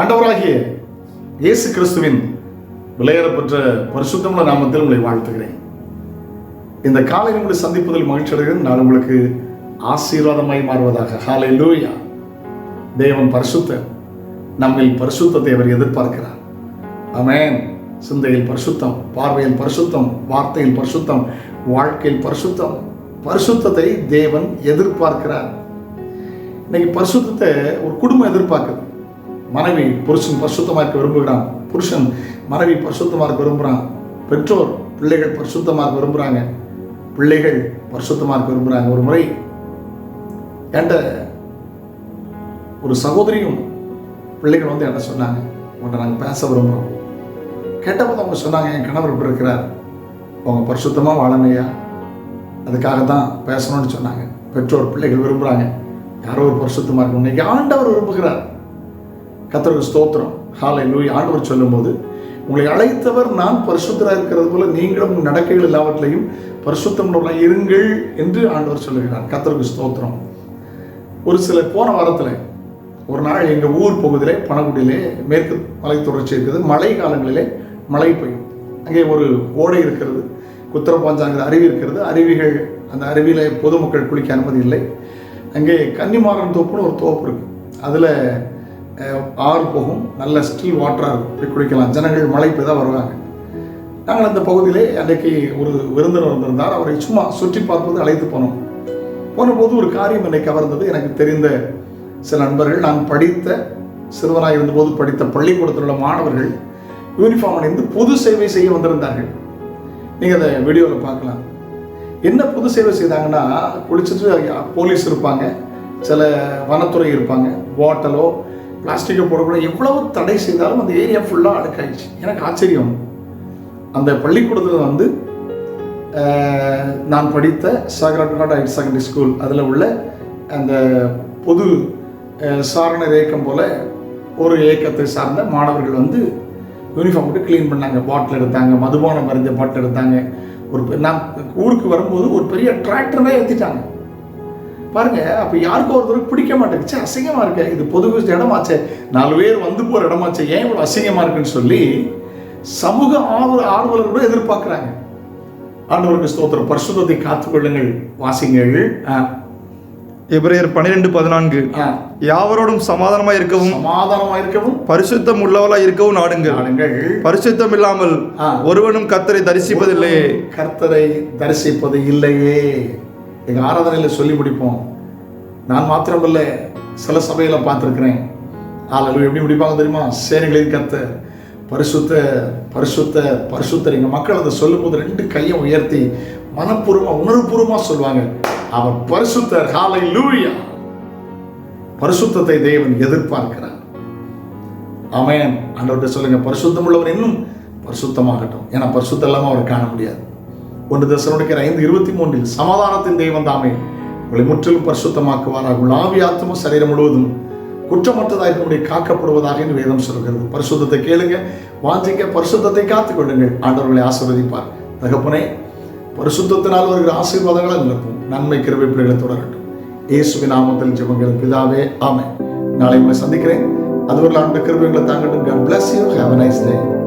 ஆண்டவராகிய இயேசு கிறிஸ்துவின் விளையாடப்பெற்ற பரிசுத்தமுள்ள நாமத்தில் உங்களை வாழ்த்துகிறேன். இந்த காலை உங்களை சந்திப்பதில் மகிழ்ச்சி அடைகிறேன். நான் உங்களுக்கு ஆசீர்வாதமாய் மாறுவதாக. ஹாலை லூயா தேவன் பரிசுத்த நம்மில் பரிசுத்தத்தை அவர் எதிர்பார்க்கிறார். அமேன் சிந்தையில் பரிசுத்தம் பார்வையில் பரிசுத்தம் வார்த்தையில் பரிசுத்தம் வாழ்க்கையில் பரிசுத்தம் பரிசுத்தத்தை தேவன் எதிர்பார்க்கிறார். இன்னைக்கு பரிசுத்தத்தை ஒரு குடும்பம் எதிர்பார்க்குது. மனைவி புருஷன் பரிசுத்தமாக இருக்க விரும்புகிறான். புருஷன் மனைவி பரிசுத்தமாக இருக்க விரும்புகிறான். பெற்றோர் பிள்ளைகள் பரிசுத்தமாக இருக்க விரும்புகிறாங்க. பிள்ளைகள் பரிசுத்தமாக இருக்க விரும்புகிறாங்க. ஒரு முறை என்கிட்ட ஒரு சகோதரியும் பிள்ளைகள் வந்து என்கிட்ட சொன்னாங்க. உங்கள்கிட்ட நாங்கள் பேச விரும்புகிறோம் கேட்டபோது அவங்க சொன்னாங்க என் கணவர் இப்படி இருக்கிறார். அவங்க பரிசுத்தமாக வாழமையா அதுக்காக தான் பேசணும்னு சொன்னாங்க. பெற்றோர் பிள்ளைகள் விரும்புகிறாங்க. யாரோ ஒரு பரிசுத்தமாக இருக்கணும். இன்னைக்கு ஆண்டவர் விரும்புகிறார். கத்தருக்கு ஸ்தோத்திரம். ஹாலை லூய் ஆண்டவர் சொல்லும்போது உங்களை அழைத்தவர் நான் பரிசுத்தராக இருக்கிறது போல நீங்களும் உங்கள் நடக்கைகள் எல்லாவற்றிலையும் பரிசுத்தம் இருங்கள் என்று ஆண்டவர் சொல்லுகிறார். கத்தருக்கு ஸ்தோத்திரம். ஒரு சில போன வாரத்தில் ஒரு நாள் எங்கள் ஊர் பகுதியிலே பனகுடியிலே மேற்கு மலை தொடர்ச்சி இருக்குது மழை காலங்களிலே மழை பெய்யும். அங்கே ஒரு ஓடை இருக்கிறது குத்திரப்பாஞ்சாங்கிற அருவி இருக்கிறது. அருவிகள் அந்த அருவியில் பொதுமக்கள் குளிக்க அனுமதி இல்லை. அங்கே கன்னிமாரன் தோப்புன்னு ஒரு தோப்பு இருக்குது அதில் ஆறு போகும். நல்ல ஸ்டில் வாட்டராக இருக்கும். போய் குளிக்கலாம் ஜனங்கள் மழை தான் வருவாங்க. நாங்கள் அந்த பகுதியிலே அன்றைக்கு ஒரு விருந்தினர் வந்திருந்தார். அவரை சும்மா சுற்றி பார்ப்பது அழைத்து போனோம். போனபோது ஒரு காரியம் என்னை கவர்ந்தது. எனக்கு தெரிந்த சில நண்பர்கள் நான் படித்த சிறுவனாக இருந்தபோது படித்த பள்ளிக்கூடத்தில் உள்ள மாணவர்கள் யூனிஃபார்ம் அணிந்து பொது சேவை செய்ய வந்திருந்தார்கள். நீங்கள் அதை வீடியோவில் பார்க்கலாம். என்ன பொது சேவை செய்தாங்கன்னா குளிச்சுட்டு போலீஸ் இருப்பாங்க. சில வனத்துறை இருப்பாங்க. பாட்டலோ பிளாஸ்டிக்கை போடக்கூட எவ்வளவு தடை செய்தாலும் அந்த ஏரியா ஃபுல்லாக அடுக்காயிடுச்சு. எனக்கு ஆச்சரியம். அந்த பள்ளிக்கூடத்தில் வந்து நான் படித்த சாகராட் ஹையர் செகண்டரி ஸ்கூல். அதில் உள்ள அந்த பொது சாரணர் இயக்கம் போல் ஒரு இயக்கத்தை சார்ந்த மாணவர்கள் வந்து யூனிஃபார்ம் போட்டு க்ளீன் பண்ணாங்க. பாட்டில் எடுத்தாங்க மதுபானம் மருந்த பாட்டில் எடுத்தாங்க. ஒரு பெ- நான் ஊருக்கு வரும்போது ஒரு பெரிய டிராக்டரே ஏற்றிட்டாங்க பாருங்க அப்போ யாருக்கும் ஒருத்தருக்கு பிடிக்க மாட்டேங்குச்சு அசிங்கமாக இருக்கு. இது பொது இடமாச்சே. நாலு பேர் வந்து போகிற இடமாச்சே. ஏன் இவ்வளோ அசிங்கமாக இருக்குன்னு சொல்லி சமூக ஆர்வ ஆர்வலர்களும் எதிர்பார்க்குறாங்க. ஆண்டவருக்கு ஸ்தோத்திரம். பரிசுத்தத்தை காத்துக்கொள்ளுங்கள் வாசிங்கள். எபிரேயர் பன்னிரெண்டு பதினான்கு. யாவரோடும் சமாதானமாய் இருக்கவும் சமாதானமாக இருக்கவும் பரிசுத்தம் உள்ளவளாய் இருக்கவும் நாடுங்கள். நாடுங்கள். பரிசுத்தம் இல்லாமல். ஒருவனும் கத்தரை தரிசிப்பதில்லையே. கர்த்தரை தரிசிப்பது இல்லையே. எங்கள் ஆராதனையில் சொல்லி முடிப்போம். நான் மாத்திரமல்ல சில சபையில் பார்த்துருக்குறேன். ஆளுநர் எப்படி முடிப்பாங்க தெரியுமா? சேனைகளின் கத்த பரிசுத்த பரிசுத்த பரிசுத்தர். எங்கள் மக்கள் அதை சொல்லும்போது ரெண்டு கையை உயர்த்தி மனப்பூர்வமாக உணர்வுபூர்வமாக சொல்லுவாங்க. அவர் பரிசுத்தர் ஹாலை லூயா பரிசுத்தத்தை தேவன் எதிர்பார்க்கிறார். அமையன் ஆண்டவர்கிட்ட சொல்லுங்க பரிசுத்தம் உள்ளவர் இன்னும் பரிசுத்தமாகட்டும். ஏன்னா பரிசுத்தம் இல்லாமல் அவரை காண முடியாது. ஒன்று தசனுடைக்கிற ஐந்து இருபத்தி மூன்றில் சமாதானத்தின் தெய்வம் தாமே. உங்களை முற்றிலும் பரிசுத்தமாக்குவாராக. உள்ள ஆவி ஆத்ம சரீரம் முழுவதும் குற்றமற்றதாக இருக்கக்கூடிய காக்கப்படுவதாக என்று வேதம் சொல்கிறது. பரிசுத்தத்தை கேளுங்க வாஞ்சிக்க பரிசுத்தத்தை காத்துக்கொள்ளுங்கள் ஆண்டவர்களை ஆசீர்வதிப்பார். தகப்பனே பரிசுத்தத்தினால் வருகிற ஆசீர்வாதங்களை நிரப்பும். நன்மை கிருபை பிள்ளைகளை தொடரட்டும். இயேசுவின் நாமத்தில் ஜெபங்கள். பிதாவே ஆமென். நாளை உங்களை சந்திக்கிறேன். அதுவரை ஆண்டு கிருபைகளை தாங்கட்டும். God bless you have a nice